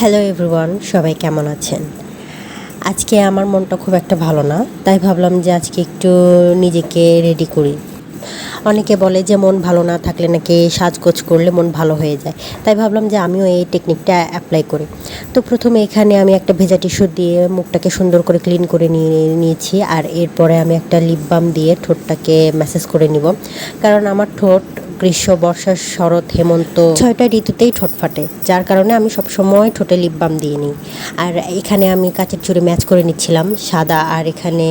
Hello everyone সবাই কেমন আছেন? আজকে আমার মনটা খুব একটা ভালো না, তাই ভাবলাম যে আজকে একটু নিজেকে রেডি করি। অনেকে বলে যে মন ভালো না থাকলে নাকি সাজগোজ করলে মন ভালো হয়ে যায়, তাই ভাবলাম যে আমিও এই টেকনিকটা অ্যাপ্লাই করি। তো প্রথমে এখানে আমি একটা ভেজা টিস্যু দিয়ে মুখটাকে সুন্দর করে ক্লিন করে নিয়ে নিয়েছি, আর এরপরে আমি একটা লিপ বাম দিয়ে ঠোঁটটাকে ম্যাসেজ করে নিব। কারণ আমার ঠোঁট গ্রীষ্ম, বর্ষা, শরৎ, হেমন্ত ছয়টা ঋতুতেই ঠোঁট ফাটে, যার কারণে আমি সবসময় ঠোঁটে লিপ বাম দিয়ে নিই। আর এখানে আমি কাচের চুড়ি ম্যাচ করে নিচ্ছিলাম, সাদা, আর এখানে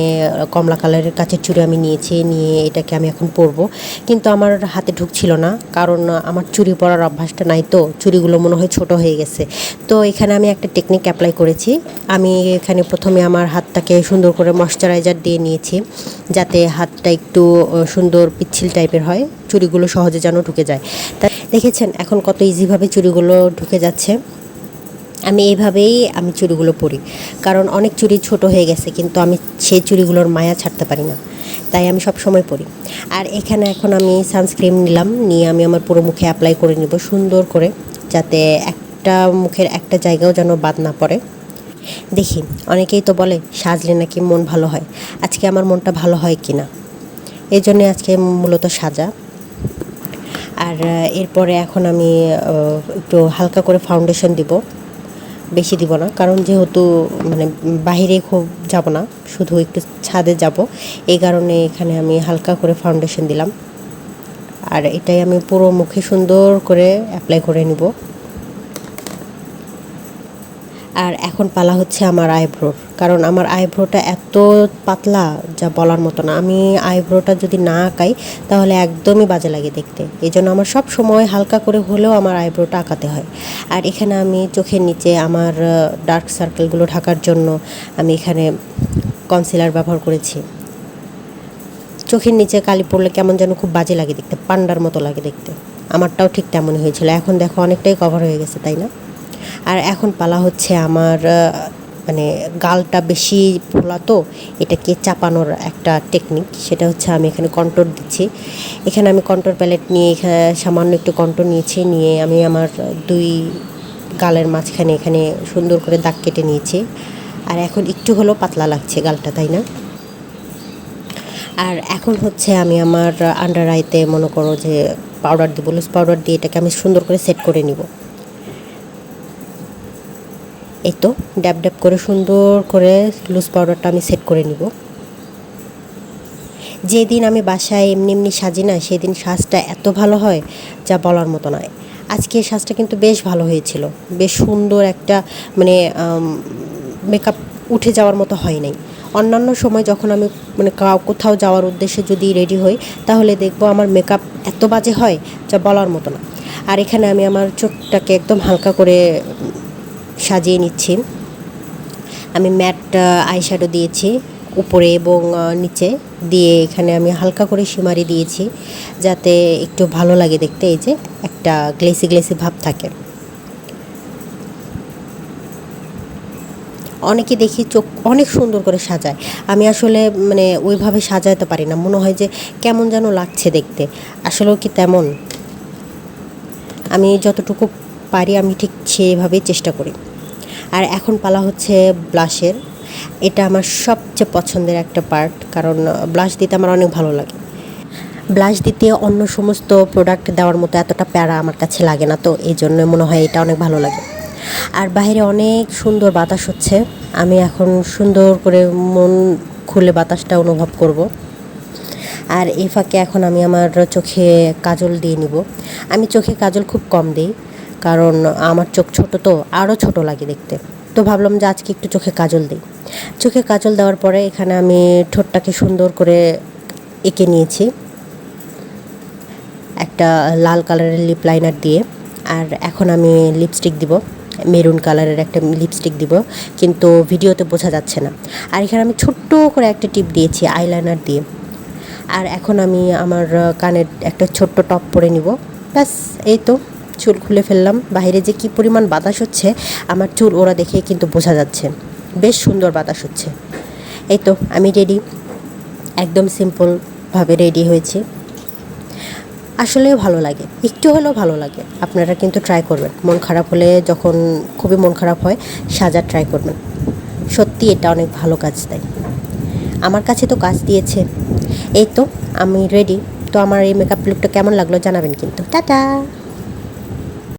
কমলা কালারের কাচের চুড়ি আমি নিয়েছি, নিয়ে এটাকে আমি এখন পরবো। কিন্তু আমার হাতে ঢুকছিল না, কারণ আমার চুড়ি পরার অভ্যাসটা নাই তো, চুড়িগুলো মনে হয় ছোট হয়ে গেছে। তো এখানে আমি একটা টেকনিক অ্যাপ্লাই করেছি, আমি এখানে প্রথমে আমার হাতটাকে সুন্দর করে ময়শ্চারাইজার দিয়ে নিয়েছি, যাতে হাতটা একটু সুন্দর পিচ্ছিল টাইপের হয়। চুড়িগুলো সহজে যেন ঢুকে যায়। তা দেখেছেন এখন কত ইজিভাবে চুরিগুলো ঢুকে যাচ্ছে? আমি এইভাবেই আমি চুরিগুলো পরি। কারণ অনেক চুরি ছোট হয়ে গেছে, কিন্তু আমি সেই চুরিগুলোর মায়া ছাড়তে পারি না। তাই আমি সব সময় পরি। আর এখানে এখন আমি সানস্ক্রিন নিলাম, নিয়ে আমি আমার পুরো মুখে অ্যাপ্লাই করে নিব সুন্দর করে, যাতে একটা মুখের একটা জায়গাও যেন বাদ না পড়ে। দেখি, অনেকেই তো বলে, সাজলে নাকি মন ভালো হয়। আজকে আমার মনটা ভালো হয় কি না এই জন্যে আজকে মূলত সাজা। আর এরপরে এখন আমি একটু হালকা করে ফাউন্ডেশন দিব। বেশি দিব না, কারণ যেহেতু মানে বাহিরে খুব যাব না, শুধু একটু ছাদে যাব। এই কারণে এখানে আমি হালকা করে ফাউন্ডেশন দিলাম। আর এটাই আমি পুরো মুখে সুন্দর করে অ্যাপ্লাই করে নিব। আর এখন পালা হচ্ছে আমার আইব্রোর কারণ আমার আইব্রোটা এত পাতলা যা বলার মতো না। আমি আইব্রোটা যদি না আঁকাই, তাহলে একদমই বাজে লাগে দেখতে। এই জন্য আমার সব সময় হালকা করে হলেও আমার আইব্রোটা আঁকাতে হয়। আর এখানে আমি চোখের নিচে আমার ডার্ক সার্কেলগুলো ঢাকার জন্য আমি এখানে কনসিলার ব্যবহার করেছি। চোখের নিচে কালি পড়লে কেমন যেন খুব বাজে লাগে দেখতে, পান্ডার মতো লাগে দেখতে। আমারটাও ঠিক তেমনই হয়েছিল। এখন দেখো অনেকটাই কভার হয়ে গেছে, তাই না? আর এখন পালা হচ্ছে আমার মানে গালটা বেশি ফোলা তো এটাকে চাপানোর একটা টেকনিক সেটা হচ্ছে আমি এখানে কন্ট্রোল দিচ্ছি। এখানে আমি কন্ট্রোল প্যালেট নিয়ে এখানে সামান্য একটু কন্ট্রোল নিয়েছি, নিয়ে আমি আমার দুই গালের মাঝখানে এখানে সুন্দর করে দাগ কেটে নিয়েছি। আর এখন একটু হলেও পাতলা লাগছে গালটা, তাই না? আর এখন হচ্ছে আমি আমার আন্ডার আইতে মনে করো যে পাউডার দিব লুজ পাউডার দিয়ে এটাকে আমি সুন্দর করে সেট করে নিব। এই তো, ড্যাব ড্যাব করে সুন্দর করে লুজ পাউডারটা আমি সেট করে নিব। যেদিন আমি বাসায় এমনি এমনি সাজি না, সেদিন সাজটা এত ভালো হয় যা বলার মতো নয়। আজকে সাজটা কিন্তু বেশ ভালো হয়েছিল। বেশ সুন্দর একটা মানে মেকআপ উঠে যাওয়ার মতো হয় নাই। অন্যান্য সময় যখন আমি মানে কোথাও যাওয়ার উদ্দেশ্যে যদি রেডি হই, তাহলে দেখব আমার মেকআপ এত বাজে হয় যা বলার মতো না। আর এখানে আমি আমার চোখটাকে একদম হালকা করে সাজিয়ে নিচ্ছি। আমি ম্যাট আইশ্যাডো দিয়েছি উপরে এবং নিচে। দিয়ে এখানে আমি হালকা করে সিমারি দিয়েছি যাতে একটু ভালো লাগে দেখতে। এই যে একটা গ্লেসি গ্লেসি ভাব থাকে। অনেকে দেখি চোখ অনেক সুন্দর করে সাজায়। আমি আসলে মানে ওইভাবে সাজাতে পারি না। মনে হয় যে কেমন যেন লাগছে দেখতে। আসলেও কি তেমন? আমি যতটুকু পারি, আমি ঠিক সেভাবেই চেষ্টা করি। আর এখন পালা হচ্ছে ব্লাশের। এটা আমার সবচেয়ে পছন্দের একটা পার্ট কারণ ব্লাশ দিতে আমার অনেক ভালো লাগে। ব্লাশ দিতে অন্য সমস্ত প্রোডাক্ট দেওয়ার মতো এতটা প্যারা আমার কাছে লাগে না, তো এই জন্য মনে হয় এটা অনেক ভালো লাগে। আর বাইরে অনেক সুন্দর বাতাস হচ্ছে। আমি এখন সুন্দর করে মন খুলে বাতাসটা অনুভব করব। আর এই ফাঁকে এখন আমি আমার চোখে কাজল দিয়ে নিব। আমি চোখে কাজল খুব কম দিই। কারণ আমার চোখ ছোট তো আরও ছোট লাগে দেখতে। তো ভাবলাম যে আজকে একটু চোখে কাজল দিই। চোখে কাজল দেওয়ার পরে এখানে আমি ঠোঁটটাকে সুন্দর করে এঁকে নিয়েছি। একটা লাল কালারের লিপ লাইনার দিয়ে। আর এখন আমি লিপস্টিক দিব। মেরুন কালারের একটা লিপস্টিক দিব। কিন্তু ভিডিওতে বোঝা যাচ্ছে না। আর এখানে আমি ছোট্ট করে একটা টিপ দিয়েছি আইলাইনার দিয়ে। আর এখন আমি আমার কানের একটা ছোট্ট টপ পরে নিব। ব্যাস, এই তো। চুল খুলে ফেললাম। বাইরে যে কি পরিমাণ বাতাস হচ্ছে, আমার চুল ওরা দেখে কিন্তু বোঝা যাচ্ছে। বেশ সুন্দর বাতাস হচ্ছে। এই তো, আমি রেডি একদম সিম্পলভাবে রেডি হয়েছি। আসলেও ভালো লাগে। একটু হলেও ভালো লাগে। আপনারা কিন্তু ট্রাই করবেন। মন খারাপ হলে যখন খুবই মন খারাপ হয়, সাজা ট্রাই করবেন। সত্যি এটা অনেক ভালো কাজ দেয়। আমার কাছে তো কাজ দিয়েছে। এই তো, আমি রেডি তো আমার এই মেকআপ লুকটা কেমন লাগল জানাবেন কিন্তু। টাটা!